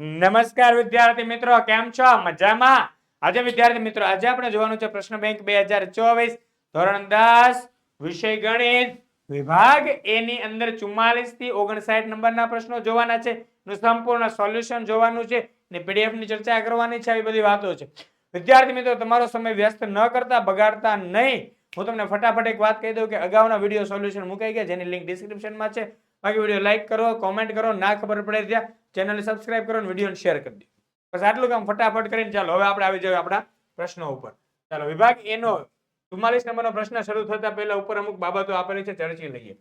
નમસ્કાર વિદ્યાર્થી મિત્રો, કેમ છો? મજામાં? આજે વિદ્યાર્થી મિત્રો, આજે આપણે જોવાનું છે પ્રશ્ન બેંક બે હજાર ચોવીસ, ધોરણ દસ, વિષય ગણિત, વિભાગ એ ની અંદર ચુમ્માલીસથી ઓગણસાઠ નંબરના પ્રશ્નો જોવાના છે. સંપૂર્ણ સોલ્યુશન જોવાનું છે ને પીડીએફની ચર્ચા કરવાની છે, આવી બધી વાતો છે. વિદ્યાર્થી મિત્રો, તમારો સમય વ્યસ્ત ન કરતા, બગાડતા નહીં. હું તમને ફટાફટ એક વાત કહી દઉં કે અગાઉના વીડિયો સોલ્યુશન મુકાઈ ગયા, જેની લિંક ડિસ્ક્રિપ્શનમાં છે. બાકી વીડિયો લાઈક કરો કોમેન્ટ કરો, ના ખબર પડે ત્યાં. ચેનલને સબસ્ક્રાઇબ કરો અને વિડીયોને શેર કરી દો. બસ આટલું કામ ફટાફટ કરીને ચાલો. હવે આપણે આવી જઈએ આપણા પ્રશ્નો ઉપર. ચાલો, વિભાગ એનો ચુમ્માલીસ નંબરનો પ્રશ્ન શરૂ થતા પહેલા ઉપર અમુક બાબતો આપેલી છે, ચર્ચી લઈએ.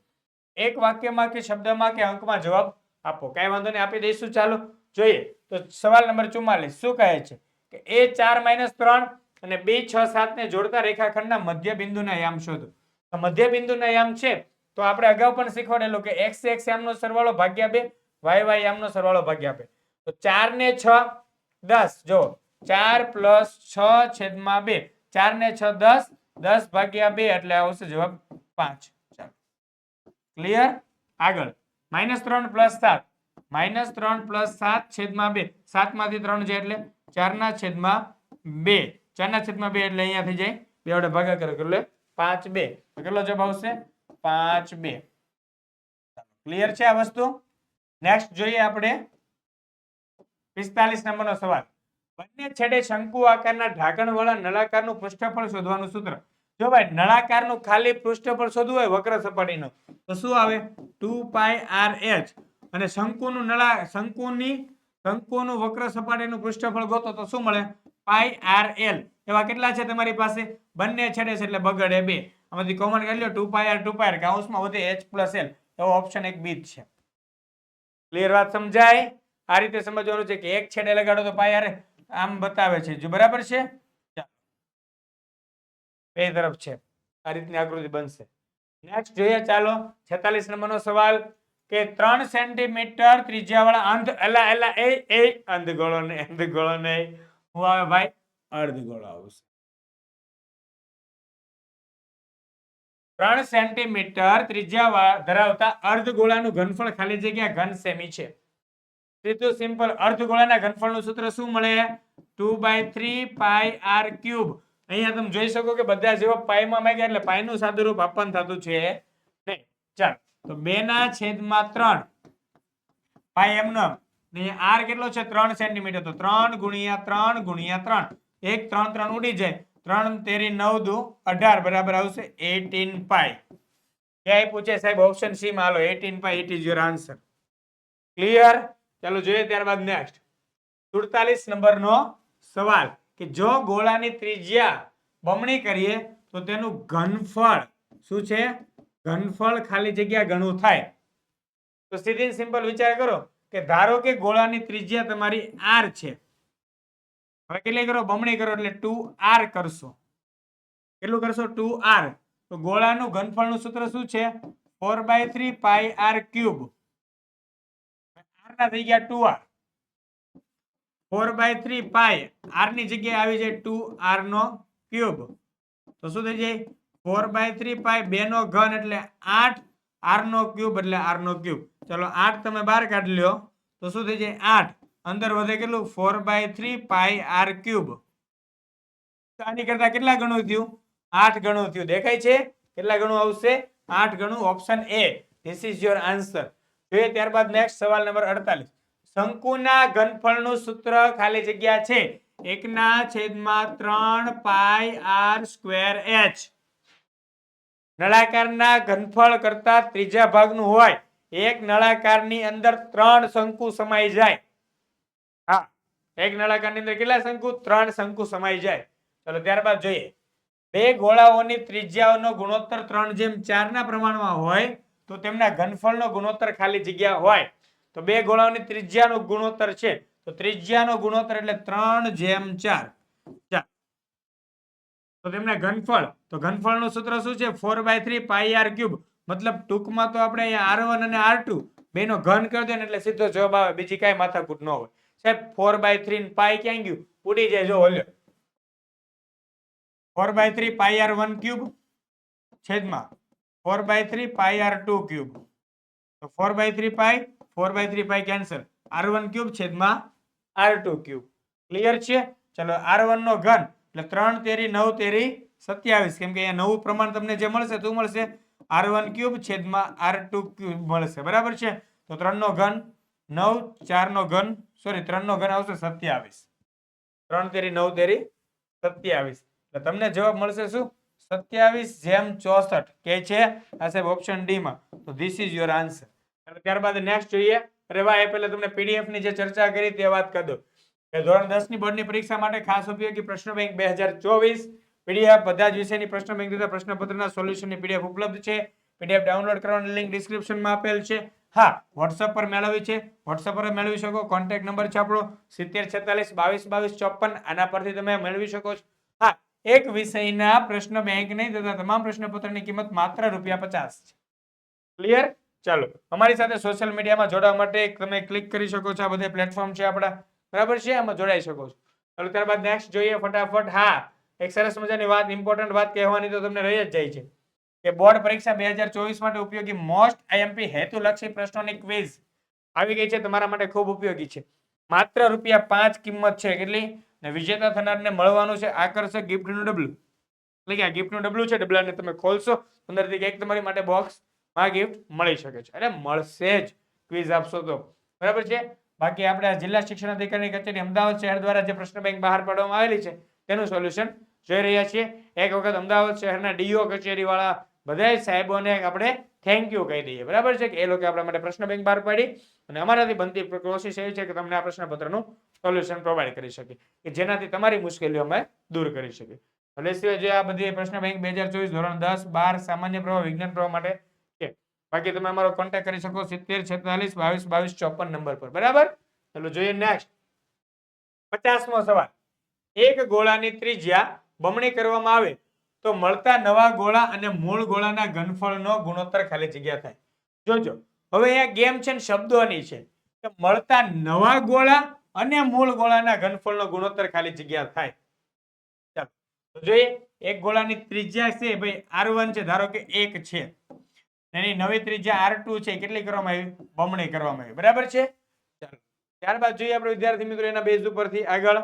એક વાક્યમાં કે શબ્દમાં કે અંકમાં જવાબ આપો. કાંઈ વાંધો નહીં, આપી દઈશું. ચાલો, જોઈએ. તો સવાલ નંબર ચુમ્માલીસ. શું કહે છે? કે એ ચાર માઇનસ ત્રણ અને બે છ સાત ને જોડતા રેખાખંડના મધ્ય બિંદુના યામ શોધો. મધ્ય બિંદુના યામ છે. તો આપણે અગાઉ પણ શીખવાડેલું કે એક્સ એક્સ યામનો સરવાળો ભાગ્યા બે વાય વાય યામનો સરવાળો ભાગ્યા બે તો ચાર ને છ, દસ. જો, ચાર પ્લસ છ છેદમાં બે. ચાર ને છ, દસ. દસ ભાગ્યા બે એટલે આવશે જવાબ પાંચ. ચાલો. ક્લિયર આગળ. માઇનસ ત્રણ પ્લસ સાત. માઇનસ ત્રણ પ્લસ સાત છેદમાં બે. સાતમાંથી ત્રણ છે એટલે ચારના છેદમાં બે. ચારના છેદમાં બે એટલે અહીંયા થઈ જાય. બે વડે ભાગા કરો. એટલે પાંચ બે. તો કેટલો જવાબ આવશે? પાંચ બે. ક્લિયર છે આ વસ્તુ? નેક્સ્ટ જોઈએ આપણે પિસ્તાલીસ નંબરનો સવાલ. બંને છેડે શંકુ આકારના ઢાંકણવાળા નળાકારનું પૃષ્ઠફળ શોધવાનું સૂત્ર. જો ભાઈ, નળાકારનું ખાલી પૃષ્ઠફળ શોધવું હોય, વક્ર સપાટીનું, તો શું આવે? Two pi R H. અને શંકુનું નળા, શંકુની, શંકુનું વક્ર સપાટીનું પૃષ્ઠફળ ગોતો, તો શું મળે? Pi R L. એવા કેટલા છે તમારી પાસે? બંને છેડે છે એટલે બગડે બે. આમાંથી કોમન કરી લો two pi R, two pi R કાઉન્સમાં વધે એચ પ્લસ એલ. એવો ઓપ્શન એક બી છે. ક્લિયર વાત સમજાય? આ રીતે સમજવાનું છે કે એક છેડે લગાડો તો પાઈ આમ બતાવે છે. જો બરાબર છે? બે તરફ છે. આ રીતની આકૃતિ બનશે. નેક્સ્ટ જોઈએ ચાલો. 46 નંબરનો સવાલ કે ત્રણ સેન્ટીમીટર ત્રિજ્યાવાળા અંધ, એલા એલા, એ એ અંધગોળો ને અંધગોળો ને હું આવે ભાઈ અર્ધગોળો આવશે. ત્રણ સેન્ટીમીટર ત્રિજ્યા ધરાવતા ધરાવતા અર્ધગોળાનું ઘનફળ ખાલી જગ્યા ઘન સેમી છે. સીધું સિમ્પલ, અર્ધગોળાના ઘનફળનું સૂત્ર શું મળે? Two by three pi R cube. અહીંયા તમે જોઈ શકો કે બધા જેવા પાયમાં માંગ્યા એટલે પાયનું સાદુરૂપ આપવાનું થતું છે નહીં ચાલ, તો બે ના છેદમાં ત્રણ. પાય એમનો ને. આર કેટલો છે? ત્રણ સેન્ટીમીટર. તો ત્રણ ગુણ્યા ત્રણ ગુણ્યા ત્રણ. એક, ત્રણ ત્રણ ઉડી જાય. ત્રણ તેરી નવ દુ અઢાર, બરાબર આવશે એટીન પાય. ક્યાંય પૂછે સાહેબ? ઓપ્શન સી માં eighteen pi it is your answer clear ચાલો જોઈએ ત્યારબાદ નેક્સ્ટ સુડતાલીસ નંબરનો સવાલ કે જો ગોળાની ત્રિજ્યા બમણી કરીએ તો તેનું ઘનફળ શું છે? ઘનફળ ખાલી જગ્યા ઘણું થાય. તો સીધી સિમ્પલ વિચાર કરો કે ધારો કે ગોળાની ત્રિજ્યા તમારી આર છે હવે કેટલી કરો? બમણી કરો એટલે ટુ આર કરશો. કેટલું કરશો? Two R. તો ગોળાનું ઘનફળનું સૂત્ર શું છે? Four by three pi R cube. R ના થઈ ગયા two R. Four by three pi આરની જગ્યાએ આવી જાય ટુ આર નો ક્યુબ. તો શું થઈ જાય? ફોર બાય થ્રી પાય બે નો ઘન એટલે આઠ આર નો ક્યુબ એટલે આર નો ક્યુબ. ચલો આઠ તમે બહાર કાઢી લ્યો. તો શું થઈ જાય? આઠ. અંદર વધે કેટલું? Four by three pi R cube આની કરતા કેટલા ગણું થયું? આઠ ગણું થયું. દેખાય છે? કેટલા ગણું આવશે? આઠ ગણું option A this is your answer જોઈએ ત્યારબાદ નેક્સ્ટ સવાલ નંબર અડતાલીસ. શંકુના ઘનફળનું સૂત્ર ખાલી જગ્યા છે. એકના છેદમાં ત્રણ પાય આર સ્ક્વેર એચ નળાકારના ઘનફળ કરતા ત્રીજા ભાગનું હોય. એક નળાકારની અંદર ત્રણ શંકુ સમાઈ જાય. હા. એક નળાકારની અંદર કેટલા શંકુ? ત્રણ શંકુ સમાઈ જાય. ચલો ત્યારબાદ જોઈએ. બે ગોળાઓની ત્રિજ્યાઓનો ગુણોત્તર ત્રણ જેમ ચાર ના પ્રમાણમાં હોય, તો તેમના ઘનફળનો ગુણોત્તર ખાલી જગ્યા હોય. તો બે ગોળાઓની ત્રિજ્યાનો ગુણોત્તર છે. તો ત્રિજ્યાનો ગુણોત્તર એટલે ત્રણ જેમ ચાર. ચાર. તો તેમના ઘનફળ. તો ઘનફળનું સૂત્ર શું છે? Four by three pi R cube. મતલબ ટૂંકમાં તો આપણે આર વન અને આર ટુ. બેનો ઘન કરી દે એટલે સીધો જવાબ આવે. બીજી કાંઈ માથાકૂટ ન હોય. સાહેબ ફોર બાય થ્રી પાય ક્યાં ગયું? ઉડી જાય, જો ઓલ્યો. Four by three pi R one cube છેદમાં. Four by three pi R two cube તો four by three pi four by three pi cancel R one cube છેદમાં આર ટુ ક્યુબ ક્લિયર છે? ચલો આર વન નો ઘન, એટલે ત્રણ તેરી નવ તેરી સત્યાવીસ. કેમ કે અહીંયા નવું પ્રમાણ તમને જે મળશે તો મળશે. આર વન ક્યુબ છેદમાં આર ટુ ક્યુબ મળશે. બરાબર છે? તો ત્રણ નો ઘન નવ ચાર નો ઘન સોરી ત્રણ નો ઘન આવશે સત્યાવીસ. ત્રણ તેરી નવ તેરી સત્યાવીસ. એટલે તમને જવાબ મળશે શું? સત્યાવીસ જેમ ચોસઠ. કે છે? આ સાહેબ ઓપ્શન ડી માં. તો ધીસ ઇઝ યોર આન્સર ત્યારબાદ નેક્સ્ટ જોઈએ. અરે એ પહેલા તમને પીડીએફની જે ચર્ચા કરી તે વાત કરી દો. કે ધોરણ દસની બોર્ડની પરીક્ષા માટે ખાસ ઉપયોગી પ્રશ્ન બેંક બે હજાર ચોવીસ. પીડીએફ બધા જ વિષયની પ્રશ્ન બેંક તથા પ્રશ્નપત્રના સોલ્યુશનની પીડીએફ ઉપલબ્ધ છે. પીડીએફ ડાઉનલોડ કરવાની લિંક ડિસ્ક્રિપ્શનમાં આપેલ છે. હા વોટ્સઅપ પર મેળવી છે. વોટ્સઅપ પર મેળવી શકો. કોન્ટેક્ટ નંબર છે આપણો. સિત્તેર, છેતાલીસ, બાવીસ બાવીસ, ચોપન. આના પરથી તમે મેળવી શકો છો. હા, એક વિષયના પ્રશ્ન બેંક નહીં તથા તમામ પ્રશ્નપત્રની કિંમત માત્ર રૂપિયા પચાસ છે. ક્લિયર ચાલો. અમારી સાથે સોશિયલ મીડિયામાં જોડાવા માટે તમે ક્લિક કરી શકો છો. આ બધે પ્લેટફોર્મ છે આપણા. બરાબર છે? આમાં જોડાઈ શકો છો. ચાલો, ત્યારબાદ નેક્સ્ટ જોઈએ ફટાફટ. હા, એક સરસ મજાની વાત ઇમ્પોર્ટન્ટ વાત કહેવાની તો તમને રહી જ જાય છે. કે બોર્ડ પરીક્ષા બે હજાર ચોવીસ માટે ઉપયોગી મોસ્ટ આઈએમપી હેતુલક્ષી પ્રશ્નોની ક્વિઝ આવી ગઈ છે. તમારા માટે ખૂબ ઉપયોગી છે. માત્ર રૂપિયા પાંચ કિંમત છે. કેટલી? ને વિજેતા થનારને મળવાનું છે. આકર્ષક ગિફ્ટનું ડબલું. એટલે કે આ ગિફ્ટનું ડબલું છે. ડબલાને તમે ખોલશો, અંદરથી એક તમારી માટે બોક્સમાં ગિફ્ટ મળી શકે છે. અરે મળશે જ. ક્વિઝ આપશો તો. બરાબર છે? બાકી આપણે જિલ્લા શિક્ષણ અધિકારીની કચેરી અમદાવાદ શહેર દ્વારા જે પ્રશ્ન બેંક બહાર પાડવામાં આવેલી છે, તેનું સોલ્યુશન જોઈ રહ્યા છીએ. એક વખત અમદાવાદ શહેરના ડીઓ કચેરી વાળા બધા સાહેબોને આપણે થેન્ક યુ કહી દઈએ. બરાબર છે કે એ લોકો આપણા માટે પ્રશ્ન બેંક બહાર પાડી અને અમારાથી બનતી કોશિશ એવી છે કે તમને આ પ્રશ્નપત્રનું સોલ્યુશન પ્રોવાઈડ કરી શકીએ કે જેનાથી તમારી મુશ્કેલીઓ અમે દૂર કરી શકીએ. એટલે સિવાય જે આ બધી પ્રશ્ન બેંક બે હજાર ચોવીસ ધોરણ દસ બાર સામાન્ય પ્રવાહ વિજ્ઞાન પ્રવાહ માટે છે. બાકી તમે અમારો કોન્ટેક્ટ કરી શકો સિત્તેર, છેતાલીસ, બાવીસ બાવીસ, ચોપન નંબર પર. બરાબર? ચલો જોઈએ નેક્સ્ટ પચાસમો સવાલ. એક ગોળાની ત્રિજ્યા બમણી કરવામાં આવે તો મળતા નવા ગોળા અને મૂળ ગોળાના ઘનફળનો ગુણોત્તર ખાલી જગ્યા થાય. જોજો, હવે અહીંયા ગેમ છે ને શબ્દોની છે. કે મળતા નવા ગોળા અને મૂળ ગોળાના ઘનફળનો ગુણોત્તર ખાલી જગ્યા થાય. ચાલો જોઈએ, એક ગોળાની ત્રિજ્યા છે, ભાઈ, આર વન છે, ધારો કે એક છે. એની નવી ત્રિજ્યા આર ટુ છે કેટલી કરવામાં આવી? બમણી કરવામાં આવી, બરાબર છે? ચાલો, ત્યારબાદ જોઈએ આપણે વિદ્યાર્થી મિત્રો એના બેઝ ઉપરથી આગળ.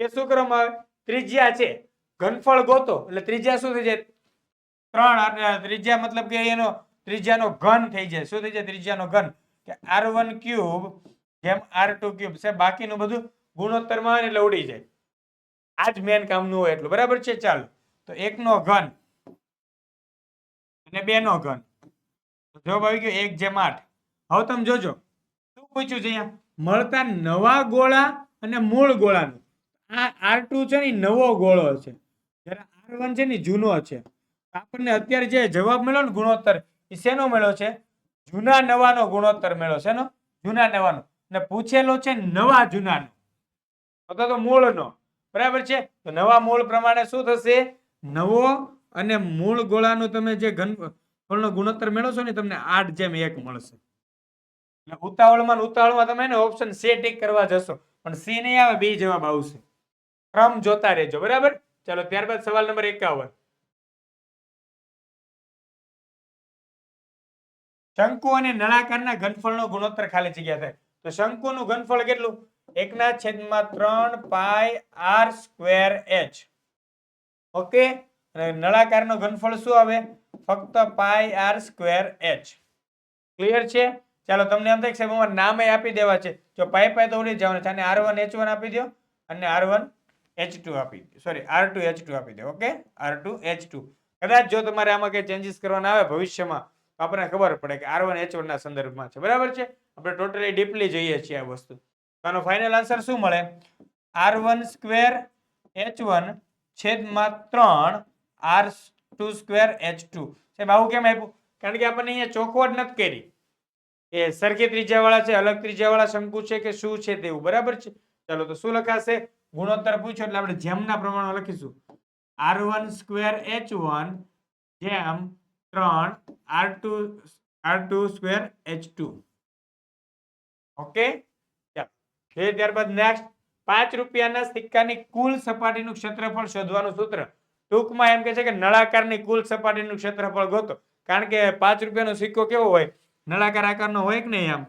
કે શું કરવામાં આવે? ત્રિજ્યા છે ઘનફળ ગોતો, એટલે ત્રિજ્યા શું થઈ જાય? ત્રણ ત્રિજ્યા મતલબ કે એનો ત્રિજ્યાનો ઘન થઈ જાય. શું થઈ જાય? ત્રિજ્યાનો ઘન. કે આર વન ક્યુબ જેમ આર ટુ ક્યુબ. છે બાકીનું બધું ગુણોત્તરમાં એટલે ઉડી જાય. આ જ મેન કામનું હોય એટલું. બરાબર છે? ચાલો. તો એકનો ઘન અને બે નો ઘન. જવાબ આવી ગયો એક જેમ આઠ. હવે તમે જોજો. શું પૂછ્યું છે અહીંયા? મળતા નવા ગોળા અને મૂળ ગોળાનું. આ આર ટુ છે ને નવો ગોળો છે. જ્યારે આર વન છે ને જૂનો છે. આપણને અત્યારે જે જવાબ મળ્યો ને ગુણોત્તર, એ શેનો મળ્યો છે? જૂના નવાનો ગુણોત્તર મળ્યો છે જૂના નવાનો. ને પૂછેલો છે નવા જૂનાનો. અથવા તો મૂળનો. બરાબર છે? તો નવા મૂળ પ્રમાણે શું થશે? નવો અને મૂળ ગોળાનો તમે જે ઘન, ફળનો ગુણોત્તર મેળવશો ને તમને આઠ જેમ એક મળશે. એટલે ઉતાવળમાં ઉતાવળમાં તમે ઓપ્શન સી ટીક કરવા જશો. પણ સી નહીં આવે બે જવાબ આવશે. ક્રમ જોતા રહેજો. બરાબર? ચાલો, ત્યારબાદ સવાલ નંબર એકાવન. શંકુ અને નળાકારના ઘનફળનો ગુણોત્તર ખાલી જગ્યા થાય. તો શંકુનું ઘનફળ કેટલું? એકના છેદમાં ત્રણ pi R square H. Okay? નળાકારનો ઘનફળ શું આવે? ફક્ત pi R square H. Clear છે? ચાલો, તમને એમ થાય સાહેબ નામે આપી દેવા છે. જો પાય પાય તો ઉડી જવાનું છે. અને આર વન એચ વન આપી દો અને આર વન એચ ટુ આપી sorry R two H two આપી દો okay R two H two કદાચ જો તમારે આમાં કંઈ ચેન્જીસ કરવાના આવે ભવિષ્યમાં, તો આપણને ખબર પડે કે આર વન એચ વનના સંદર્ભમાં છે. બરાબર છે? આપણે ટોટલી ડીપલી જોઈએ છીએ આ વસ્તુ. તો આનો ફાઇનલ આન્સર શું મળે? R one square H one છેદમાં ત્રણ R two square H two સાહેબ, આવું કેમ આપ્યું? કારણ કે આપણને અહીંયા ચોખવટ નથી કરી. એ સરખી ત્રિજ્યાવાળા છે, અલગ ત્રિજ્યાવાળા શંકુ છે કે શું છે તેવું બરાબર છે? ચાલો, તો શું લખાશે? ગુણોત્તર પૂછ્યો એટલે આપણે જેમના પ્રમાણમાં લખીશું. R one square H one જેમ ત્રણ R two R two square H two okay ત્યારબાદ નેક્સ્ટ પાંચ રૂપિયાના સિક્કાની કુલ સપાટીનું ક્ષેત્રફળ શોધવાનું સૂત્ર. ટૂંકમાં એમ કે છે કે નળાકારની કુલ સપાટીનું ક્ષેત્રફળ ગોતો. કારણ કે પાંચ રૂપિયાનો સિક્કો કેવો હોય? નળાકાર આકારનો હોય કે નહીં આમ?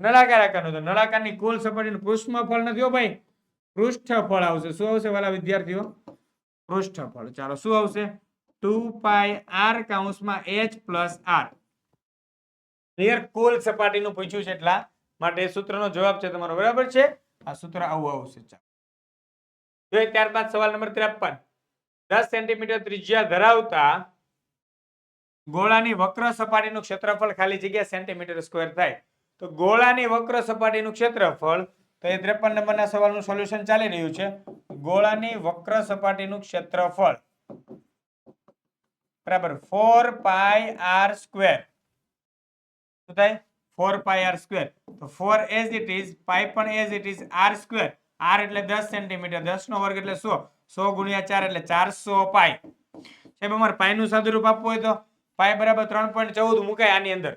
નળાકાર આકારનો તો નળાકારની કુલ સપાટીનું પૃષ્ઠફળ નથી હો ભાઈ. પૃષ્ઠફળ આવશે. શું આવશે વાલા વિદ્યાર્થીઓ? પૃષ્ઠફળ. ચાલો, શું આવશે? ટુ પાઈ આર કાઉન્સમાં એચ પ્લસ આર. ક્લિયર કુલ સપાટીનું પૂછ્યું છે એટલા માટે સૂત્રનો જવાબ છે તમારો. બરાબર છે? આ સૂત્ર આવું આવશે. ચાલો. જોઈએ, ત્યારબાદ સવાલ નંબર ત્રેપન દસ સેન્ટીમીટર ત્રિજ્યા ધરાવતા ગોળાની વક્ર સપાટીનું ક્ષેત્રફળ ખાલી જગ્યા સેન્ટીમીટર સ્ક્વેર થાય. તો ગોળાની વક્ર સપાટીનું ક્ષેત્રફળ, તો એ ત્રેપન નંબરના સવાલનું સોલ્યુશન ચાલી રહ્યું છે. ગોળાની વક્ર સપાટીનું ક્ષેત્રફળ. બરાબર ફોર પાય આર સ્ક્વેર શું થાય? ફોર પાય આર સ્ક્વેર તો four as it is pi પણ as it is R square R એટલે દસ સેન્ટીમીટર દસ નો વર્ગ એટલે સો. સો ગુણ્યા ચાર એટલે ચારસો પાય સાહેબ, અમારે પાઈનું સાદુરૂપ આપવું હોય તો? પાય બરાબર ત્રણ પોઈન્ટ ચૌદ મુકાય આની અંદર.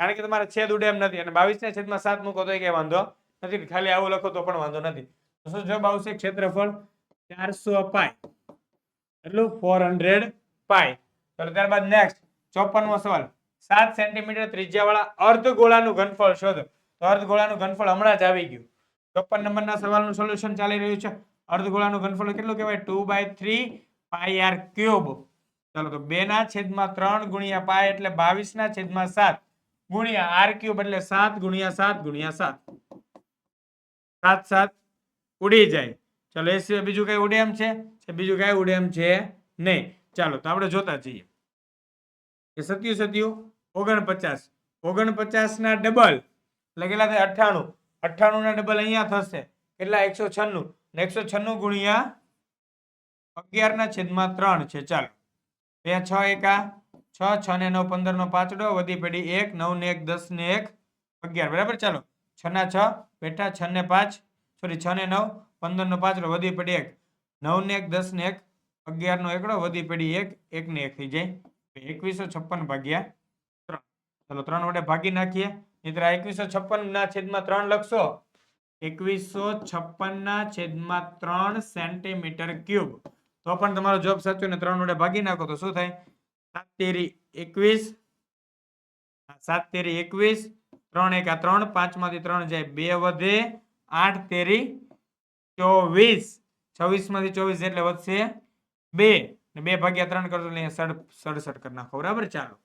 કારણ કે તમારે છેદ ઉડે એમ નથી. અને બાવીસ ને છેદમાં સાત મૂકો તો કઈ વાંધો નથી. ખાલી આવું લખો તો પણ વાંધો નથી. તો જવાબ આવશે? ક્ષેત્રફળ ચારસો પાય એટલું ફોર હંડ્રેડ પાય ચાલો ત્યારબાદ નેક્સ્ટ ચોપનમો સવાલ. સાત સેન્ટીમીટર ત્રિજ્યાવાળા અર્ધગોળાનું ઘનફળ શોધો. તો અર્ધગોળાનું ઘનફળ હમણાં જ આવી ગયું. ચોપન નંબરના સવાલનું સોલ્યુશન ચાલી રહ્યું છે. અર્ધગોળાનું ઘનફળ કેટલું કહેવાય? Two by three pi R cube ચાલો તો બે ના છેદમાં ત્રણ ગુણ્યા પાય એટલે બાવીસ ના છેદમાં સાત. ગુણ્યા આર ક્યુબ એટલે સાત ગુણ્યા સાત ગુણ્યા સાત. સાત સાત ઉડી જાય. ચાલો, એ સિવાય બીજું કઈ ઉડે એમ છે બીજું કઈ ઉડે એમ છે નહીં. ચાલો, તો આપણે જોતા જઈએ. કે સત્યુ સત્યુ, ઓગણપચાસ. ઓગણપચાસ ના ડબલ. એટલે કેટલા થાય? અઠ્ઠાણું. અઠ્ઠાણું ના ડબલ અહીંયા થશે. કેટલા? એકસો છન્નું. ને એકસો છન્નું ગુણ્યા અગિયાર ના છેદમાં ત્રણ છે. ચાલો. બે, છ, એકા છ છ ને નવ પંદર નો પાંચડો વધી પડી એક, નવ ને એક, દસ ને એક, અગિયાર, બરાબર? ચાલો. છ ના છ, બેઠા છ ને પાંચ, સોરી, છ ને નવ પંદર નો પાંચડો વધી પડી એક. નવ ને એક, દસ ને એક અગિયાર નો એકડો, વધી પડી એક એક ને એક થઈ જાય. એકવીસો છપ્પન ભાગ્યા ત્રણ. ચલો, ત્રણ વડે ભાગી નાખીએ. મિત્ર એકવીસો છપ્પન ના છેદમાં ત્રણ લખશો. એકવીસો છપ્પન ના છેદમાં ત્રણ સેન્ટીમીટર ક્યુબ. તો પણ તમારો જવાબ સાચો ને ત્રણ વડે ભાગી નાખો તો શું થાય? સાત તેરી એકવીસ સાત તેરી એકવીસ, ત્રણ એકા ત્રણ પાંચમાંથી ત્રણ જાય બે વધે આઠ તેરી ચોવીસ. છવ્વીસમાંથી ચોવીસ એટલે વધશે બે. ને બે ભાગ્યા ત્રણ કરશો એટલે અહીંયા સડ, સડસઠ કરી નાખો. બરાબર? ચાલો.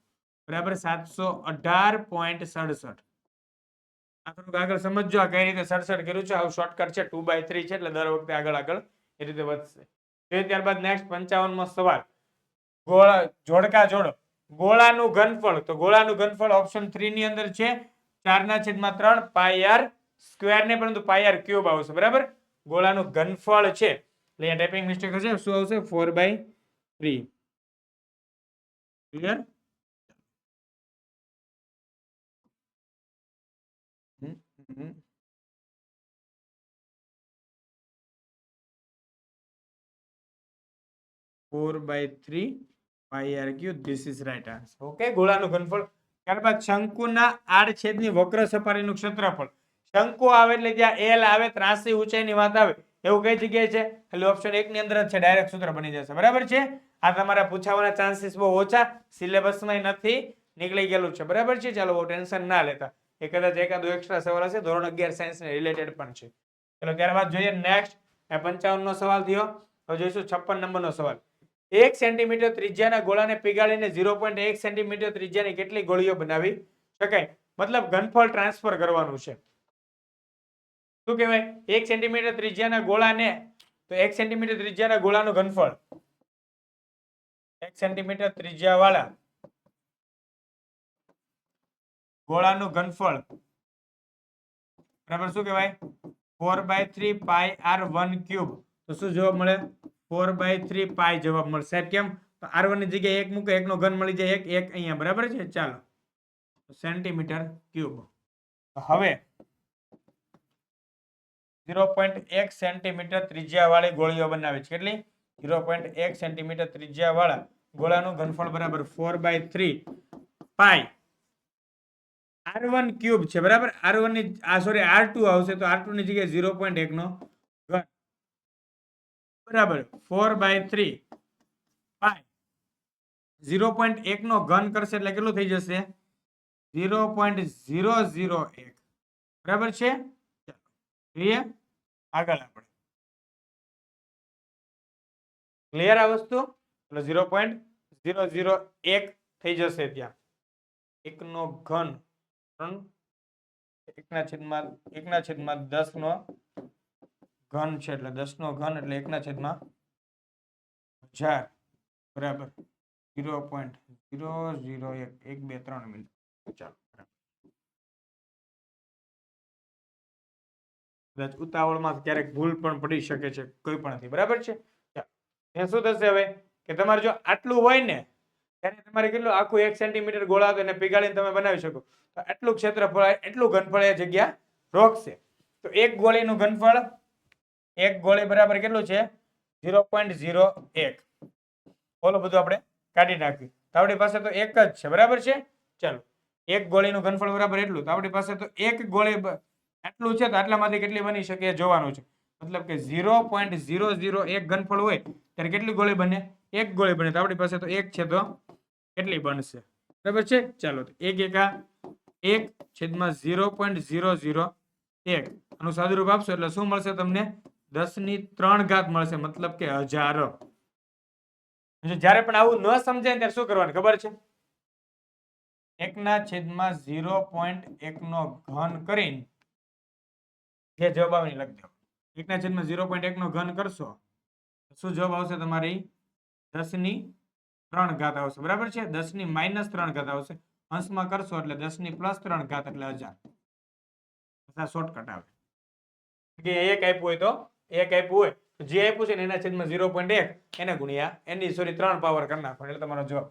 બરાબર? સાતસો અઢાર પોઈન્ટ સડસઠ. આ થોડુંક આગળ સમજજો આ કઈ રીતે સડસઠ કર્યું છે. આવું શોર્ટકટ છે ટુ બાય થ્રી છે, એટલે દર વખતે આગળ આગળ એ રીતે વધશે. એ ત્યારબાદ નેક્સ્ટ પંચાવનમો સવાલ. ગોળા, જોડકા જોડો. ગોળાનું ઘનફળ, તો ગોળાનું ઘનફળ ઓપ્શન થ્રી ની અંદર છે. ચારના છેદમાં ત્રણ પાય આર સ્ક્વેર ને, પરંતુ પાય આર ક્યુબ આવશે, બરાબર? ગોળાનું ઘનફળ છે. એટલે ટાઈપિંગ મિસ્ટેક હશે શું આવશે? Four by three clear four by three pi R cube this is right answer okay ગોળાનું ઘનફળ. ત્યારબાદ શંકુના આડછેદની વક્ર સપાટીનું ક્ષેત્રફળ. શંકુ આવે એટલે ત્યાં એલ આવે, ત્રાસી ઊંચાઈની વાત આવે, એવું કઈ જગ્યાએ છે? એટલે ઓપ્શન એક ની અંદર જ છે ડાયરેક્ટ સૂત્ર બની જશે. બરાબર છે? આ તમારા પૂછાવાના ચાન્સીસ બહુ ઓછા સિલેબસમાં નથી નીકળી ગયેલું છે. બરાબર છે? ચાલો બહુ ટેન્શન ના લેતા. એ કદાચ એકાદો એક્સ્ટ્રા સવાલ હશે, ધોરણ અગિયાર સાયન્સ ને રિલેટેડ પણ છે. ચલો ત્યારબાદ જોઈએ નેક્સ્ટ પંચાવન નો સવાલ થયો. હવે જોઈશું છપ્પન નંબરનો સવાલ. એક સેન્ટીમીટર ત્રિજ્યાના ગોળાને પીગાળીને ઝીરો પોઈન્ટ એક સેન્ટીમીટર ત્રિજ્યાની કેટલી ગોળીઓ બનાવી શકાય? મતલબ ઘનફળ ટ્રાન્સફર કરવાનું છે. શું કહેવાય? એક સેન્ટીમીટર ત્રિજ્યાના ગોળાને, તો એક સેન્ટીમીટર ત્રિજ્યાના ગોળાનું ઘનફળ. એક સેન્ટીમીટર ત્રિજ્યા વાળા ગોળાનું ઘનફળ. બરાબર શું કહેવાય? Four by three pi R one cube તો શું જોવા મળે? ફોર બાય થ્રી પાય જવાબ મળશે. સાહેબ, કેમ? તો આર વનની જગ્યાએ એક મૂકે, એકનો ઘન મળી જાય, એક એક અહીંયા, બરાબર છે? ચાલો. Centimetre cube. હવે ઝીરો પોઈન્ટ એક સેન્ટીમીટર ત્રિજ્યા વાળી ગોળીઓ બનાવે છે. કેટલી? ઝીરો પોઈન્ટ એક સેન્ટીમીટર ત્રિજ્યા વાળા ગોળાનું ઘનફળ બરાબર four by three pi R one cube છે. બરાબર? આર વનની આ, સોરી, આર ટુ આવશે, તો આર ટુ ની જગ્યાએ ઝીરો પોઈન્ટ એક નો બરાબર. Four by three. Pi zero point એક નો ઘન કરશે એટલે કેટલું થઈ જશે? ઝીરો પોઈન્ટ ઝીરો ઝીરો એક. બરાબર છે? જોઈએ. આગળ આપણે. ક્લિયર આ વસ્તુ? એટલે ઝીરો પોઈન્ટ ઝીરો ઝીરો એક થઈ જશે ત્યાં. એકનો ઘન ત્રણ. એકના છેદમાં એકના છેદમાં દસ નો ઘન છે એટલે દસ નો ઘન એટલે એકના છેદમાં હજાર. બરાબર. ઝીરો પોઈન્ટ ઝીરો ઝીરો એક. એક, બે, ત્રણ મિનિટ. ચાલો કદાચ ઉતાવળમાં ક્યારેક ભૂલ પણ પડી શકે છે, કોઈ પણ નથી. બરાબર છે. એ શું થશે હવે? કે તમારે જો આટલું હોય ને, ત્યારે તમારે કેટલું આખું એક સેન્ટીમીટર ગોળા અને પીગાળીને તમે બનાવી શકો. તો આટલું ક્ષેત્રફળ એટલું ઘનફળ એ જગ્યા રોકશે. તો એક ગોળીનું ઘનફળ એક ગોળી બરાબર કેટલું છે? ઝીરો પોઈન્ટ ઝીરો એક. બોલો બધું આપણે કાઢી નાખ્યું તો પાસે તો એક જ છે, બરાબર છે? ચાલો. એક ગોળીનું ઘનફળ બરાબર એટલું. તો આપણી પાસે તો એક ગોળી આટલું છે, તો આટલામાંથી કેટલી બની શકે જોવાનું છે. મતલબ કે ઝીરો પોઈન્ટ ઝીરો ઝીરો એક ઘનફળ હોય, ત્યારે કેટલી ગોળી બને? એક ગોળી બને. તો આપણી પાસે તો એક છે, તો કેટલી બનશે? બરાબર છે? ચાલો એક એકા એક છેદમાં ઝીરો પોઈન્ટ ઝીરો ઝીરો એક. આનું સાદુરૂપ આપશો, એટલે શું મળશે તમને? દસની ત્રણ ઘાત મળશે, મતલબ કે હજાર. જ્યારે પણ આવું ન સમજાય ત્યારે શું કરવાનું, ખબર છે? એકના છેદમાં ઝીરો પોઈન્ટ એકનો ઘન કરીને જે જવાબ આવે લખી દો. એકના છેદમાં ઝીરો પોઈન્ટ એકનો ઘન કરશો શું જવાબ આવશે તમારી? દસની ત્રણ ઘાત આવશે, બરાબર છે? દસની માઇનસ ત્રણ ઘાત આવશે. અંશમાં કરશો એટલે દસની પ્લસ ત્રણ ઘાત એટલે હજાર. શોર્ટકટ આવે. એક આપ્યું હોય તો? એક આપ્યું હોય જે આપ્યું છે ને એના છેદમાં ઝીરો પોઈન્ટ એક એને ગુણ્યા એની સોરી ત્રણ પાવર કરી નાખો એટલે તમારો જવાબ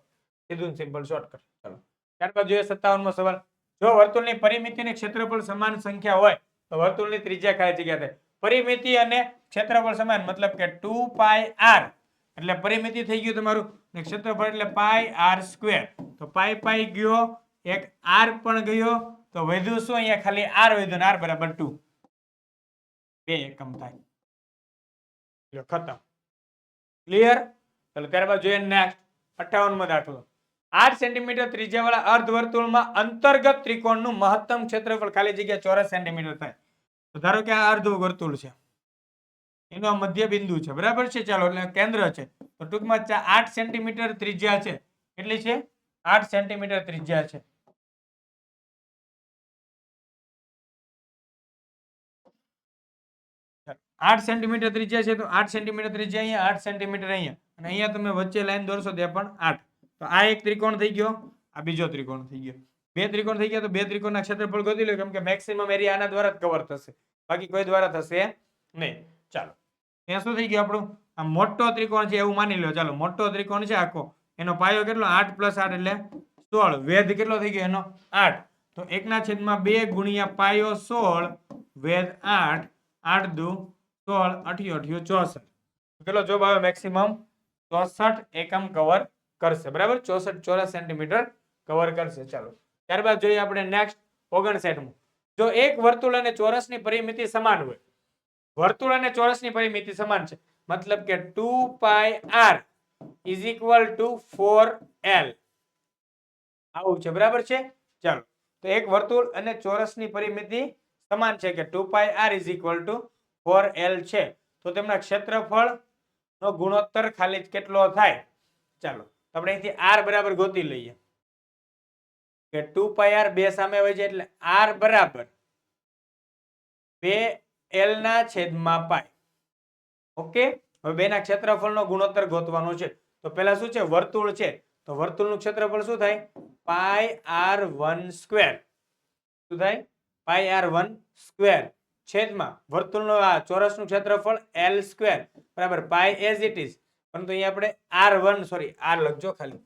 સીધું સિમ્પલ શોર્ટકટ ચલો. ત્યારબાદ જોઈએ સત્તાવનમો સવાલ. જો વર્તુળની પરિમિતિ અને ક્ષેત્રફળ સમાન સંખ્યા હોય તો વર્તુળની ત્રિજ્યા ખાલી જગ્યા થાય. પરિમિતિ અને ક્ષેત્રફળ સમાન મતલબ કે ટુ પાય આર એટલે પરિમિતિ થઈ ગયું તમારું. ને ક્ષેત્રફળ એટલે પાય આર સ્ક્વેર તો પાય પાય ગયો એક આર પણ ગયો તો વધ્યું શું? અહીંયા ખાલી આર વધ્યું આર બરાબર ટુ બે એકમ થાય. લ્યો, ખતમ. ક્લિયર ચાલો ત્યારબાદ જોઈએ નેક્સ્ટ અઠાવનમાં દાખલો. આઠ સેન્ટીમીટર ત્રિજ્યાવાળા અર્ધવર્તુળમાં અંતર્ગત ત્રિકોણનું મહત્તમ ક્ષેત્રફળ ખાલી જગ્યા ચોરસ સેન્ટીમીટર થાય. તો ધારો કે આ અર્ધવર્તુળ છે. એનો આ મધ્ય બિંદુ છે. બરાબર છે? ચાલો એટલે કેન્દ્ર છે. તો ટૂંકમાં આઠ સેન્ટીમીટર ત્રિજ્યા છે. કેટલી છે? આઠ સેન્ટીમીટર ત્રિજ્યા છે. આઠ સેન્ટીમીટર ત્રિજ્યા છે તો આઠ સેન્ટીમીટર ત્રિજ્યા અહીંયા, આઠ સેન્ટીમીટર અહીંયા. અને અહીંયા તમે વચ્ચે લાઈન દોરશો તે પણ આઠ. તો આ એક ત્રિકોણ થઈ ગયો, આ બીજો ત્રિકોણ થઈ ગયો. બે ત્રિકોણ થઈ ગયા તો બે ત્રિકોણના ક્ષેત્રફળ ગોતી લો, કેમ કે મેક્સિમમ એરિયા આના દ્વારા જ કવર થશે. બાકી કોઈ દ્વારા થશે નહીં. ચાલો. ત્યાં શું થઈ ગયું આપણું? આ મોટો ત્રિકોણ છે એવું માની લો. ચાલો, મોટો ત્રિકોણ છે આખો. એનો પાયો કેટલો? આઠ પ્લસ આઠ એટલે સોળ. વેધ કેટલો થઈ ગયો? એનો આઠ. તો એકના છેદમાં બે ગુણ્યા પાયો સોળ, વેધ આઠ. આઠ દુ સોળ અઠ્યો અઠ્યો ચોસઠ. કેટલો જો આવે મેક્સિમમ ચોસઠ એકમ કવર કરશે. બરાબર? ચોસઠ ચોરસ સેન્ટીમીટર કવર કરશે. ચાલો. ત્યારબાદ જોઈએ આપણે નેક્સ્ટ ઓગણસાઠમું. જો એક વર્તુળ અને ચોરસની પરિમિતિ સમાન હોય, વર્તુળ અને ચોરસની પરિમિતિ સમાન છે, મતલબ કે two pi R is equal to four L. આવું છે. બરાબર છે? ચાલો. તો એક વર્તુળ અને ચોરસની પરિમિતિ સમાન છે કે two pi R is equal to four L છે. તો તેમના ક્ષેત્રફળ નો ગુણોત્તર ખાલી કેટલો થાય? ચાલો આપણે અહીંથી આર બરાબર ગોતી લઈએ. કે ટુ પાય આર બે સામે હોય છે એટલે આર બરાબર બે એલ ના છેદમાં પાય ઓકે? હવે બેના ક્ષેત્રફળનો ગુણોત્તર ગોતવાનો છે. તો પહેલા શું છે? વર્તુળ છે. તો વર્તુળનું ક્ષેત્રફળ શું થાય? Pi R one square. શું થાય? પાય આર વન સ્ક્વેર છેદમાં વર્તુળનો આ ચોરસનું ક્ષેત્રફળ એલ સ્ક્વેર. બરાબર પાય એઝ ઇટ ઇઝ. પરંતુ અહીંયા આપણે આર વન, સોરી, આર લખજો ખાલી.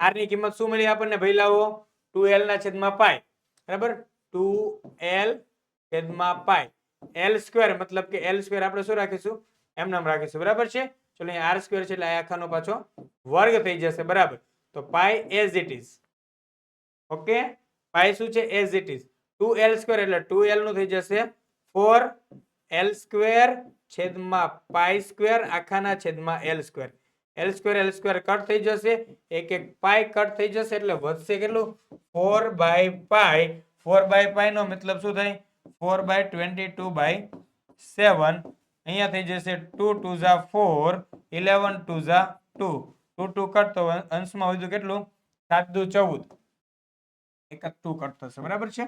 આરની કિંમત શું મળી આપણને ભાઈ લાવો? ટુ એલ ના છેદમાં પાય બરાબર? ટુ એલ છેદમાં પાય એલ સ્ક્વેર મતલબ કે એલ સ્ક્વેર આપણે શું રાખીશું? એમ નામ રાખીશું. બરાબર છે? ચલો, અહીંયા આર સ્ક્વેર છે એટલે આ આખાનો પાછો વર્ગ થઈ જશે. બરાબર. તો pi as it is. Okay? Pi શું છે? As it is two L square એટલે ટુ એલનું થઈ જશે. ફોર એલ સ્ક્વેર છેદમાં પાય સ્ક્વેર આખાના છેદમાં L square L square L square cut થઈ જશે. એક એક પાય કટ થઈ જશે એટલે વધશે કેટલું? Four by pi four by pi નો મતલબ શું થાય? Four by twenty two by seven અહીંયા થઈ જશે ટુ ટુ ઝા ફોર ઇલેવન ટુ ઝા ટુ ટુ ટુ કટ તો અંશમાં વધ્યું કેટલું? સાત દુ ચૌદ. એક કટ થશે. બરાબર છે?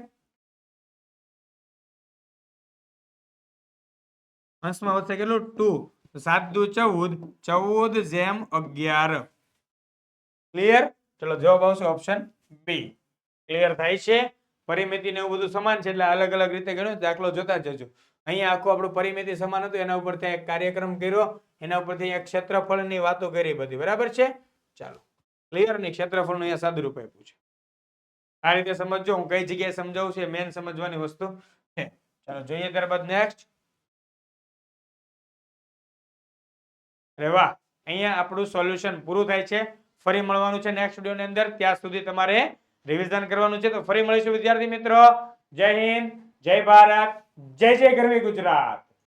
અંશમાં વધશે કેટલું? ટુ. સાત દુ ચૌદ. ચૌદ જેમ અગિયાર. ક્લિયર ચલો, જવાબ આવશે ઓપ્શન બી ક્લિયર થાય છે? પરિમિતિ ને એવું બધું સમાન છે એટલે અલગ અલગ રીતે ગણ્યું દાખલો જોતા જજો. અહીંયા આખું આપણું પરિમિતિ સમાન હતું, એના ઉપર ત્યાં એક કાર્યક્રમ કર્યો, એના ઉપરથી અહીંયા ક્ષેત્રફળની વાતો કરી બધી. બરાબર છે? ચાલો. ક્લિયર નહીં ક્ષેત્રફળનું અહીંયા સાદુરૂપ આપ્યું છે. આ રીતે સમજો હું કઈ જગ્યાએ સમજાવું છું મેન સમજવાની વસ્તુ છે. ચાલો, જોઈએ ત્યારબાદ નેક્સ્ટ અરે વાહ, અહીંયા આપણું સોલ્યુશન પૂરું થાય છે. ફરી મળવાનું છે નેક્સ્ટ વિડીયોની અંદર. ત્યાં સુધી તમારે રિવિઝન કરવાનું છે. તો ફરી મળીશું વિદ્યાર્થી મિત્રો. જય હિન્દ, જય ભારત, જય જય ગરવી ગુજરાત.